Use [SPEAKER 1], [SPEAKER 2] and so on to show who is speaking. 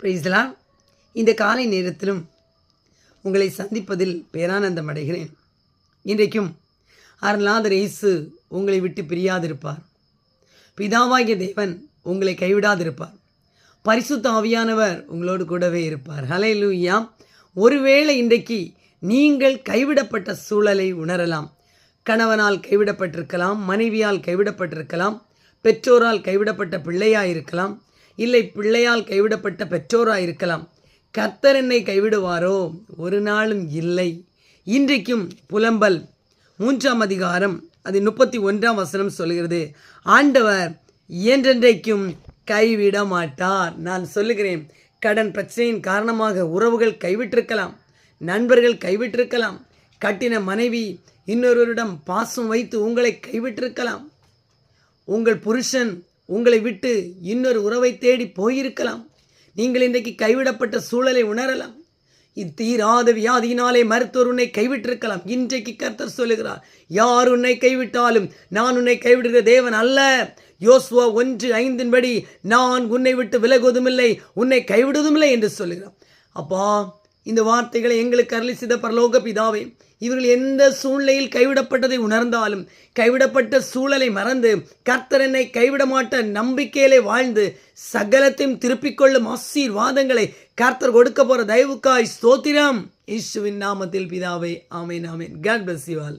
[SPEAKER 1] பிரைஸ்லாம் இந்த காலை நேரத்திலும் உங்களை சந்திப்பதில் பேரானந்தம் அடைகிறேன். இன்றைக்கும் அருளாதர் இயேசு உங்களை விட்டு பிரியாதிருப்பார். பிதாவாகிய தேவன் உங்களை கைவிடாதிருப்பார். பரிசுத்த ஆவியானவர் உங்களோடு கூடவே இருப்பார். ஹலே லூயா ஒருவேளை இன்றைக்கு நீங்கள் கைவிடப்பட்ட சூழலை உணரலாம். கணவனால் கைவிடப்பட்டிருக்கலாம் மனைவியால் கைவிடப்பட்டிருக்கலாம் பெற்றோரால் கைவிடப்பட்ட பிள்ளையாக இருக்கலாம் இல்லை பிள்ளையால் கைவிடப்பட்ட பெற்றோராக இருக்கலாம் கர்த்தர் என்னை கைவிடுவாரோ? ஒரு நாளும் இல்லை. இன்றைக்கும் புலம்பல். மூன்றாம் அதிகாரம் அது முப்பத்தி ஒன்றாம் வசனம் சொல்கிறது ஆண்டவர் என்றென்றைக்கும் கைவிட மாட்டார் நான் சொல்லுகிறேன் கடன் பிரச்சனையின் காரணமாக உறவுகள் கைவிட்டிருக்கலாம் நண்பர்கள் கைவிட்டிருக்கலாம் கட்டின மனைவி இன்னொருவரிடம் பாசம் வைத்து உங்களை கைவிட்டிருக்கலாம். உங்கள் புருஷன் உங்களை விட்டு இன்னொரு உறவை தேடி போயிருக்கலாம். நீங்கள் இன்றைக்கு கைவிடப்பட்ட சூழலை உணரலாம். இத்தீராத வியாதியினாலே மருத்துவர் உன்னை கைவிட்டிருக்கலாம். இன்றைக்கு கர்த்தர் சொல்லுகிறார் யார் உன்னை கைவிட்டாலும் நான் உன்னை கைவிடுகிற தேவன் அல்ல. யோசுவா ஒன்று ஐந்தின்படி நான் உன்னை விட்டு விலகுவதுமில்லை உன்னை கைவிடுவதுமில்லை என்று சொல்லுகிறான் அப்பா இந்த வார்த்தைகளை எங்களுக்கு அருளி பரலோக பிதாவே இவர்கள் எந்த சூழ்நிலையில் கைவிடப்பட்டதை உணர்ந்தாலும் கைவிடப்பட்ட சூழலை மறந்து கர்த்தர் என்னை கைவிட மாட்ட நம்பிக்கையிலே வாழ்ந்து சகலத்தையும் திருப்பிக் கொள்ளும் ஆசீர்வாதங்களை கர்த்தர் கொடுக்க போற தயவுக்காய் ஸ்தோத்திரம். இயேசுவின் நாமத்தில் பிதாவே ஆமேன் ஆமேன். God bless you all